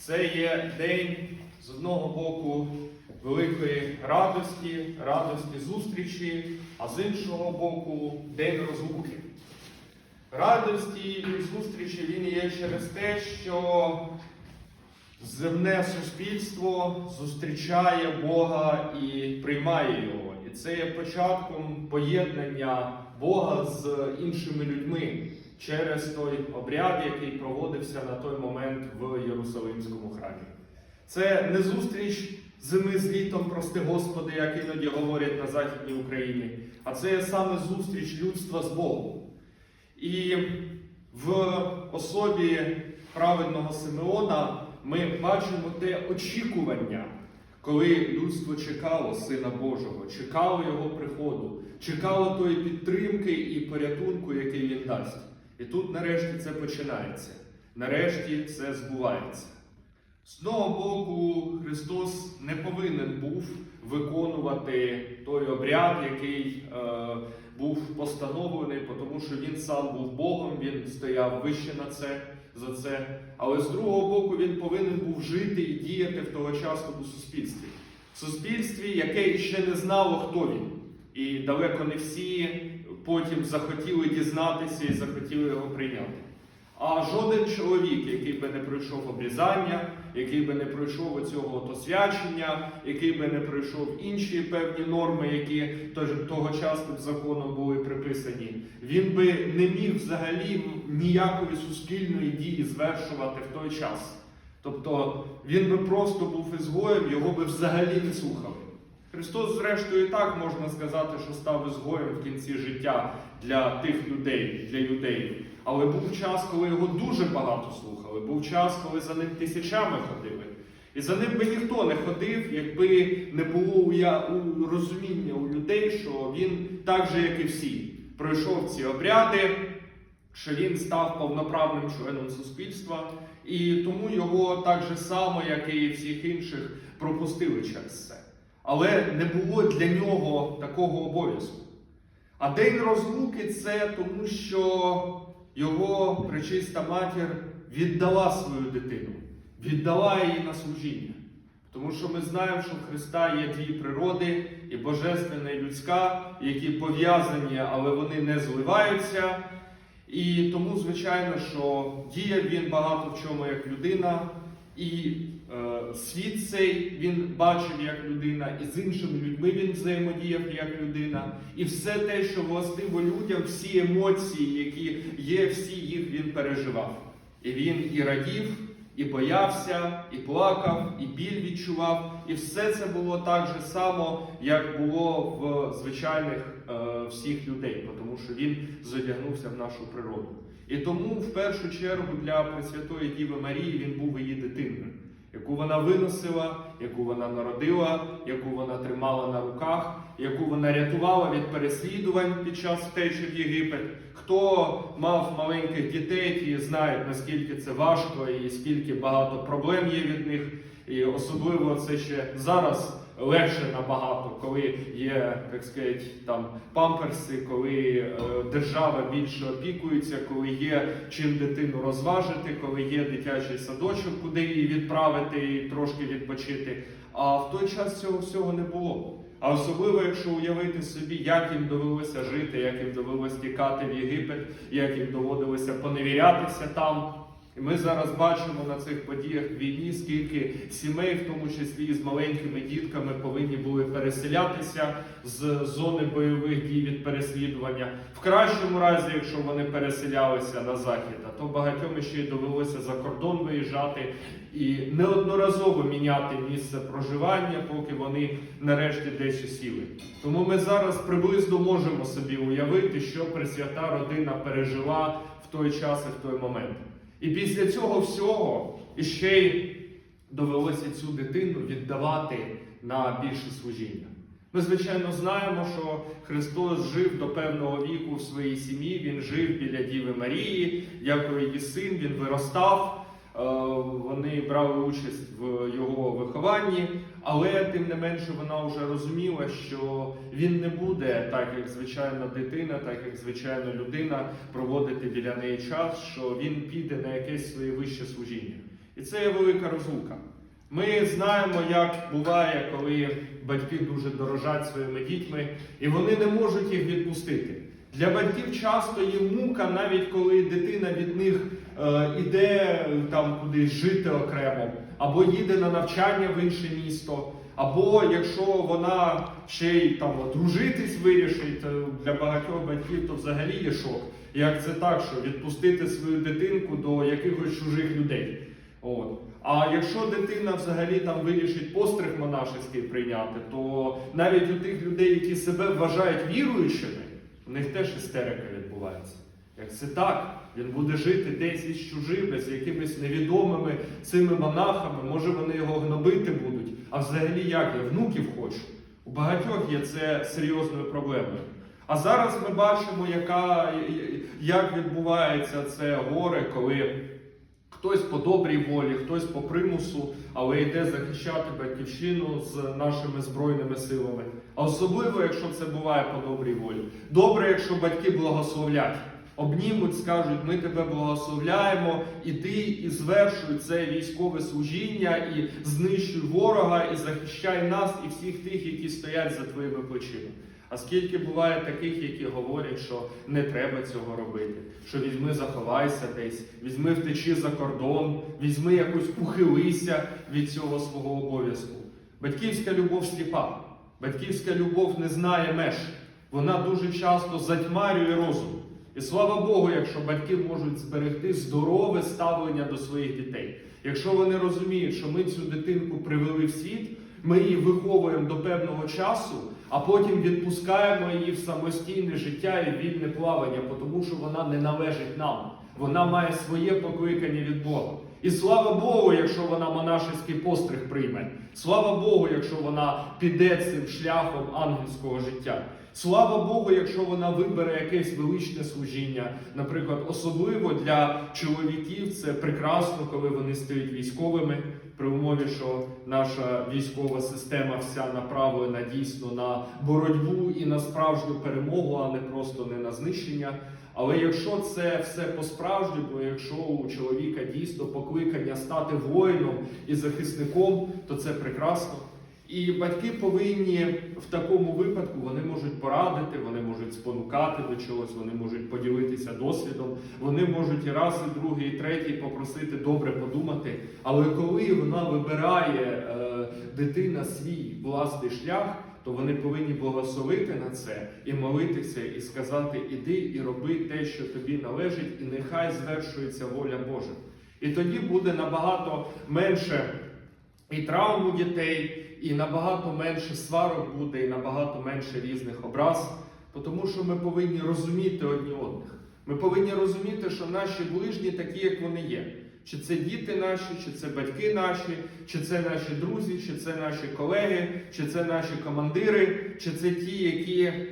Це є день з одного боку великої радості, радості зустрічі, а з іншого боку день розлуки. Радості і зустрічі він є через те, що земне суспільство зустрічає Бога і приймає його. І це є початком поєднання Бога з іншими людьми через той обряд, який проводився на той момент в Єрусалимському храмі. Це не зустріч зими з літом, прости Господи, як іноді говорять на Західній Україні, а це саме зустріч людства з Богом. І в особі праведного Симеона ми бачимо те очікування, коли людство чекало Сина Божого, чекало Його приходу, чекало тої підтримки і порятунку, який він дасть. І тут нарешті це починається. Нарешті це збувається. З одного боку, Христос не повинен був виконувати той обряд, який е, був постановлений, тому що він сам був Богом, він стояв вище на це, за це. Але з другого боку, він повинен був жити і діяти в тогочасному суспільстві. В суспільстві, яке ще не знало, хто він. І далеко не всі потім захотіли дізнатися і захотіли його прийняти. А жоден чоловік, який би не пройшов обрізання, який би не пройшов оцього освячення, який би не пройшов інші певні норми, які тогочасним законом були приписані, він би не міг взагалі ніякої суспільної дії звершувати в той час. Тобто він би просто був ізгоєм, його би взагалі не слухали. Христос, зрештою, і так можна сказати, що став ізгоєм в кінці життя для тих людей, для юдеїв. Але був час, коли його дуже багато слухали, був час, коли за ним тисячами ходили. І за ним би ніхто не ходив, якби не було у розуміння у людей, що він так же, як і всі, пройшов ці обряди, що він став повноправним членом суспільства, і тому його так же само, як і всіх інших, пропустили через це. Але не було для нього такого обов'язку. А день розлуки це тому, що його пречиста матір віддала свою дитину, віддала її на служіння. Тому що ми знаємо, що в Христа є дві природи, і божественна, і людська, які пов'язані, але вони не зливаються. І тому, звичайно, що діяв він багато в чому як людина, і світ цей він бачив як людина, і з іншими людьми він взаємодіяв як людина. І все те, що властиво людям, всі емоції, які є, всі їх він переживав. І він і радів, і боявся, і плакав, і біль відчував. І все це було так же само, як було в звичайних е, всіх людей, тому що він зодягнувся в нашу природу. І тому в першу чергу для Пресвятої Діви Марії він був її дитиною, яку вона виносила, яку вона народила, яку вона тримала на руках, яку вона рятувала від переслідувань під час втечі в Єгипет. Хто мав маленьких дітей, ті знають, наскільки це важко і скільки багато проблем є від них. І особливо це ще зараз легше набагато, коли є, так сказати, там памперси, коли е, держава більше опікується, коли є чим дитину розважити, коли є дитячий садочок, куди її відправити і трошки відпочити. А в той час цього всього не було. А особливо, якщо уявити собі, як їм довелося жити, як їм довелося тікати в Єгипет, як їм доводилося поневірятися там. І ми зараз бачимо на цих подіях війні, скільки сімей, в тому числі і з маленькими дітками, повинні були переселятися з зони бойових дій від переслідування. В кращому разі, якщо вони переселялися на захід, а то багатьом ще й довелося за кордон виїжджати і неодноразово міняти місце проживання, поки вони нарешті десь осіли. Тому ми зараз приблизно можемо собі уявити, що Пресвята родина пережила в той час і в той момент. І після цього всього іще й довелося цю дитину віддавати на більше служіння. Ми, звичайно, знаємо, що Христос жив до певного віку в своїй сім'ї, Він жив біля Діви Марії, як її син, він виростав, е, вони брали участь в його вихованні, але тим не менше вона вже розуміла, що він не буде, так як звичайна дитина, так як звичайна людина, проводити біля неї час, що він піде на якесь своє вище служіння. І це є велика розлука. Ми знаємо, як буває, коли батьки дуже дорожать своїми дітьми, і вони не можуть їх відпустити. Для батьків часто є мука, навіть коли дитина від них іде е, там кудись жити окремо, або їде на навчання в інше місто, або якщо вона ще й там одружитись вирішить, для багатьох батьків то взагалі є шок. Як це так, що відпустити свою дитинку до якихось чужих людей? От. А якщо дитина взагалі там вирішить постриг монашеський прийняти, то навіть у тих людей, які себе вважають віруючими, у них теж істерика відбувається. Як це так? Він буде жити десь із чужими, з якимись невідомими цими монахами, може вони його гнобити будуть. А взагалі як я внуків хочу? У багатьох є це серйозною проблемою. А зараз ми бачимо, яка, як відбувається це горе, коли хтось по добрій волі, хтось по примусу, але йде захищати батьківщину з нашими збройними силами. А особливо, якщо це буває по добрій волі. Добре, якщо батьки благословлять. Обнімуть, скажуть, ми тебе благословляємо, іди і звершуй це військове служіння, і знищуй ворога, і захищай нас і всіх тих, які стоять за твоїми плечима. А скільки буває таких, які говорять, що не треба цього робити, що візьми, заховайся десь, візьми втечи за кордон, візьми якось ухилися від цього свого обов'язку. Батьківська любов сліпа, батьківська любов не знає меж. Вона дуже часто затьмарює розум. І слава Богу, якщо батьки можуть зберегти здорове ставлення до своїх дітей. Якщо вони розуміють, що ми цю дитинку привели в світ, ми її виховуємо до певного часу, а потім відпускаємо її в самостійне життя і вільне плавання, тому що вона не належить нам. Вона має своє покликання від Бога. І слава Богу, якщо вона монашеський постриг прийме. Слава Богу, якщо вона піде цим шляхом ангельського життя. Слава Богу, якщо вона вибере якесь величне служіння. Наприклад, особливо для чоловіків це прекрасно, коли вони стають військовими, при умові, що наша військова система вся направлена дійсно на боротьбу і на справжню перемогу, а не просто не на знищення. Але якщо це все по-справжньому, якщо у чоловіка дійсно покликання стати воїном і захисником, то це прекрасно. І батьки повинні в такому випадку вони можуть порадити, вони можуть спонукати до чогось, вони можуть поділитися досвідом, вони можуть і раз, і другий, і третій попросити добре подумати. Але коли вона вибирає е, дитина свій власний шлях, то вони повинні благословити на це і молитися, і сказати: іди і роби те, що тобі належить, і нехай звершується воля Божа. І тоді буде набагато менше і травм у дітей, і набагато менше сварок буде, і набагато менше різних образ, тому що ми повинні розуміти одні одних. Ми повинні розуміти, що наші ближні такі, як вони є. Чи це діти наші, чи це батьки наші, чи це наші друзі, чи це наші колеги, чи це наші командири, чи це ті, які, е,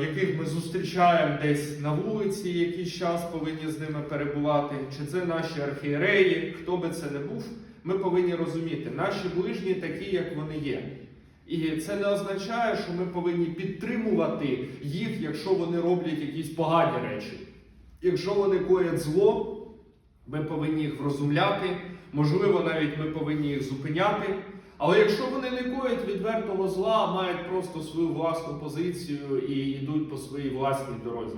яких ми зустрічаємо десь на вулиці, якийсь час повинні з ними перебувати, чи це наші архієреї, хто би це не був, ми повинні розуміти, наші ближні такі, як вони є. І це не означає, що ми повинні підтримувати їх, якщо вони роблять якісь погані речі. Якщо вони коять зло, ми повинні їх врозумляти, можливо, навіть ми повинні їх зупиняти. Але якщо вони не коять відвертого зла, мають просто свою власну позицію і йдуть по своїй власній дорозі,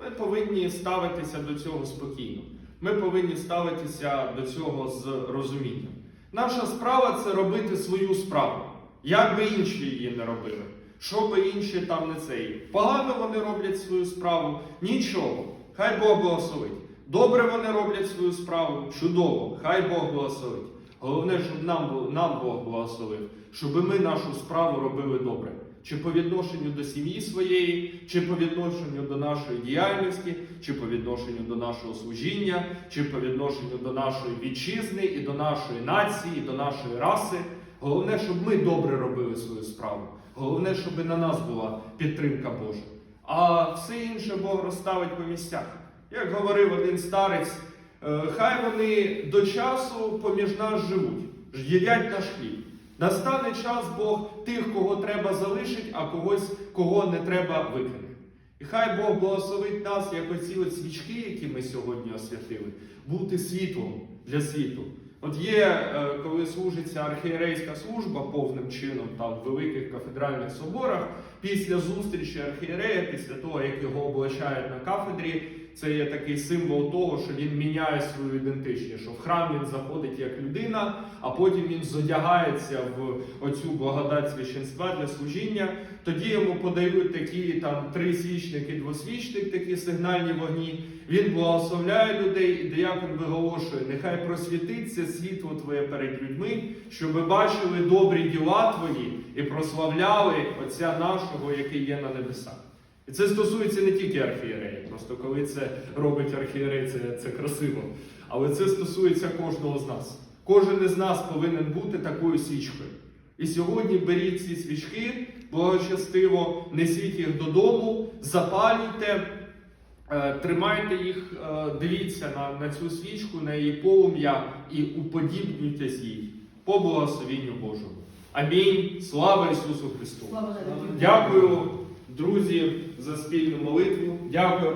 ми повинні ставитися до цього спокійно. Ми повинні ставитися до цього з розумінням. Наша справа це робити свою справу. Як би інші її не робили, що би інші там не цей. Погано вони роблять свою справу, нічого. Хай Бог благословить. Добре вони роблять свою справу, чудово, хай Бог благословить. Головне, щоб нам, нам Бог благословив, щоб ми нашу справу робили добре. Чи по відношенню до сім'ї своєї, чи по відношенню до нашої діяльності, чи по відношенню до нашого служіння, чи по відношенню до нашої вітчизни і до нашої нації, і до нашої раси. Головне, щоб ми добре робили свою справу. Головне, щоб на нас була підтримка Божа. А все інше Бог розставить по місцях. Як говорив один старець, е, хай вони до часу поміж нас живуть, їдять наш хліб. Настане час Бог тих, кого треба залишить, а когось, кого не треба викине. І хай Бог благословить нас, як оці от свічки, які ми сьогодні освятили, бути світлом, для світу. От є, е, коли служиться архієрейська служба повним чином там в великих кафедральних соборах, після зустрічі архієрея, після того як його облачають на кафедрі, це є такий символ того, що він міняє свою ідентичність. Що в храм він заходить як людина, а потім він зодягається в оцю благодать священства для служіння. Тоді йому подають такі там три свічники, двосвічник, такі сигнальні вогні. Він благословляє людей, і диякон виголошує: нехай просвітиться світло Твоє перед людьми, щоб бачили добрі діла Твої і прославляли Отця нашого, який є на небесах. І це стосується не тільки архієреї, просто коли це робить архієрей, це, це красиво. Але це стосується кожного з нас. Кожен із нас повинен бути такою свічкою. І сьогодні беріть ці свічки, благочестиво, несіть їх додому, запалюйте, е, тримайте їх, е, дивіться на, на цю свічку, на її полум'я і уподібнюйтесь їй по благословенню Божому. Амінь. Слава Ісусу Христу! Слава Дякую, друзі, за спільну молитву. Дякуємо.